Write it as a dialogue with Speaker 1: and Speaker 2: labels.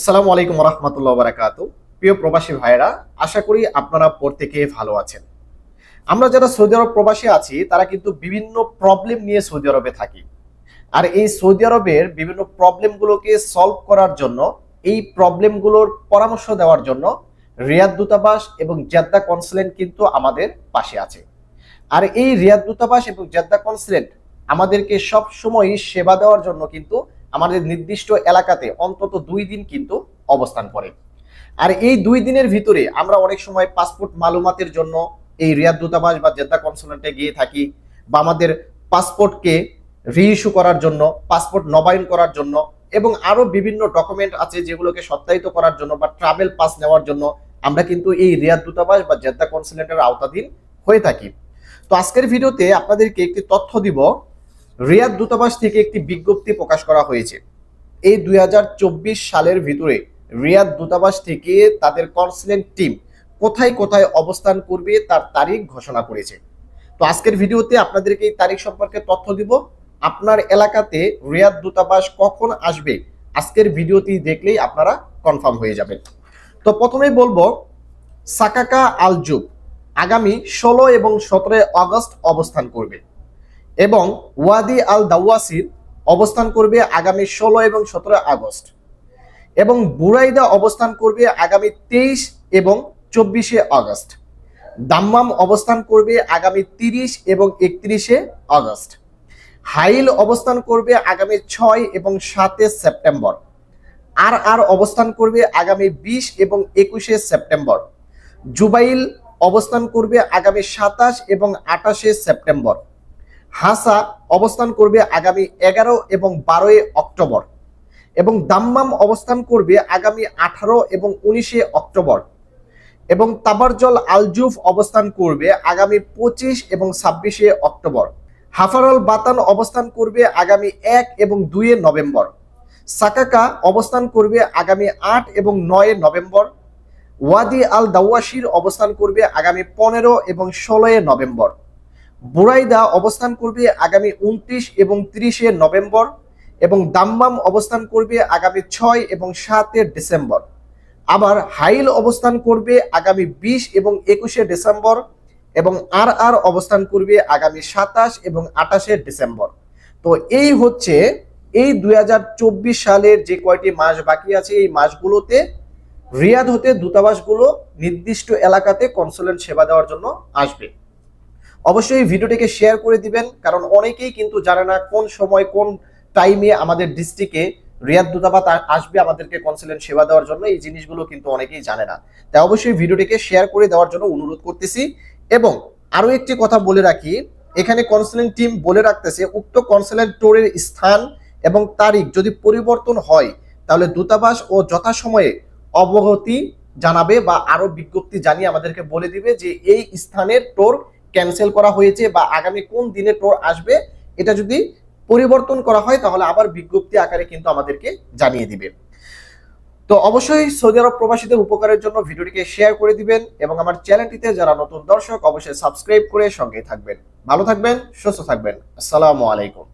Speaker 1: আসসালামু আলাইকুম রহমতুল্লাহ বারাকাত প্রিয় প্রবাসী ভাইরা আশা করি আপনারা প্রত্যেকে ভালো আছেন। আমরা যারা সৌদি আরব প্রবাসী আছি, তারা কিন্তু বিভিন্ন প্রবলেম নিয়ে সৌদি আরবে থাকি। আর এই সৌদি আরবের বিভিন্ন প্রবলেমগুলোকে সলভ করার জন্য, এই প্রবলেমগুলোর পরামর্শ দেওয়ার জন্য রিয়াদ দূতাবাস এবং জেদ্দা কনসুলেন্ট কিন্তু আমাদের পাশে আছে। আর এই রিয়াদ দূতাবাস এবং জেদ্দা কনসুলেন্ট আমাদেরকে সব সময় সেবা দেওয়ার জন্য কিন্তু আমাদের নির্দিষ্ট এলাকাতে অন্তত দুই দিন কিন্তু অবস্থান করে। আর এই দুই দিনের ভিতরে আমরা অনেক সময় পাসপোর্ট মালুমাতের জন্য এই রিয়াদ দূতাবাস বা জেদ্দা কনসুলেন্টে গিয়ে থাকি বা আমাদের পাসপোর্টকে রিইস্যু করার জন্য, পাসপোর্ট নবায়ন করার জন্য এবং আরও বিভিন্ন ডকুমেন্ট আছে যেগুলোকে সত্যায়িত করার জন্য বা ট্রাভেল পাস নেওয়ার জন্য আমরা কিন্তু এই রিয়াদ দূতাবাস বা জেদ্দা কনসুলেন্টের আওতাধীন হয়ে থাকি। তো আজকের ভিডিওতে আপনাদেরকে একটি তথ্য দিব রিয়াদ দূতাবাস থেকে একটি বিজ্ঞপ্তি প্রকাশ করা হয়েছে। এই দুই হাজার চব্বিশ সালের ভিতরে রিয়াদ দূতাবাস থেকে তাদের কনসুলেন্ট টিম কোথায় কোথায় অবস্থান করবে তার তারিখ ঘোষণা করেছে। তো আজকের ভিডিওতে আপনাদেরকে এই তারিখ সম্পর্কে তথ্য দিব। আপনার এলাকাতে রিয়াদ দূতাবাস কখন আসবে আজকের ভিডিওটি দেখলেই আপনারা কনফার্ম হয়ে যাবেন। তো প্রথমেই বলব, সাকাকা আলজুব আগামী ষোলো এবং সতেরোই আগস্ট অবস্থান করবে। এবং ওয়াদি আল দাওয়াসির অবস্থান করবে আগামী ষোলো এবং সতেরো আগস্ট এবং বুরাইদা অবস্থান করবে আগামী তেইশ এবং চব্বিশে আগস্ট। দাম্মাম অবস্থান করবে আগামী তিরিশ এবং একত্রিশে আগস্ট। হাইল অবস্থান করবে আগামী ছয় এবং সাতে সেপ্টেম্বর। আর আর অবস্থান করবে আগামী বিশ এবং একুশে সেপ্টেম্বর। জুবাইল অবস্থান করবে আগামী সাতাশ এবং আঠাশে সেপ্টেম্বর। হাসা অবস্থান করবে আগামী এগারো এবং বারোই অক্টোবর এবং দাম্মাম অবস্থান করবে আগামী আঠারো এবং উনিশে অক্টোবর এবং তাবারজল আলজুফ অবস্থান করবে আগামী পঁচিশ এবং ছাব্বিশে অক্টোবর। হাফারল বাতান অবস্থান করবে আগামী এক এবং দুইয়ে নভেম্বর। সাকাকা অবস্থান করবে আগামী আট এবং নয় নভেম্বর। ওয়াদি আল দাওয়াশির অবস্থান করবে আগামী পনেরো এবং ষোলোই নভেম্বর। বুরাইদা অবস্থান করবে আগামী উনত্রিশ এবং তিরিশে নভেম্বর এবং দাম্মাম অবস্থান করবে আগামী ছয় এবং সাতের ডিসেম্বর। আবার হাইল অবস্থান করবে আগামী বিশ এবং একুশে ডিসেম্বর এবং আর আর অবস্থান করবে আগামী সাতাশ এবং আঠাশে ডিসেম্বর। তো এই হচ্ছে এই দুই হাজার চব্বিশ সালের যে কয়টি মাস বাকি আছে এই মাসগুলোতে রিয়াদ হতে দূতাবাসগুলো নির্দিষ্ট এলাকাতে কনসুলেন্ট সেবা দেওয়ার জন্য আসবে। অবশ্যই ভিডিওটিকে শেয়ার করে দিবেন, কারণ অনেকেই কিন্তু জানে না কোন সময়, কোন টাইমে আমাদের ডিস্ট্রিক্টে রিয়াদ দূতাবাস আসবে আমাদেরকে কনসুলেন্ট সেবা দেওয়ার জন্য, এই জিনিসগুলো কিন্তু অনেকেই জানে না। তাই অবশ্যই ভিডিওটিকে শেয়ার করে দেওয়ার জন্য অনুরোধ করতেছি। এবং আরও একটি কথা বলে রাখি, এখানে কনসুলেন্ট টিম বলে রাখতেছে, উক্ত কনসুলেন্ট টোরের স্থান এবং তারিখ যদি পরিবর্তন হয়, তাহলে দূতাবাস ও যথাসময়ে অবগতি জানাবে বা আরও বিজ্ঞপ্তি জানিয়ে আমাদেরকে বলে দিবে যে এই স্থানের টোর ক্যান্সেল করা হয়েছে বা আগামী কোন দিনে টোর আসবে, এটা যদি পরিবর্তন করা হয়, তাহলে আবার বিজ্ঞপ্তি আকারে কিন্তু আমাদেরকে জানিয়ে দিবে। তো অবশ্যই সৌদি আরব প্রবাসীদের উপকারের জন্য ভিডিওটিকে শেয়ার করে দিবেন এবং আমার চ্যানেলটিতে যারা নতুন দর্শক, অবশ্যই সাবস্ক্রাইব করে সঙ্গে থাকবেন। ভালো থাকবেন, সুস্থ থাকবেন। আসসালামু আলাইকুম।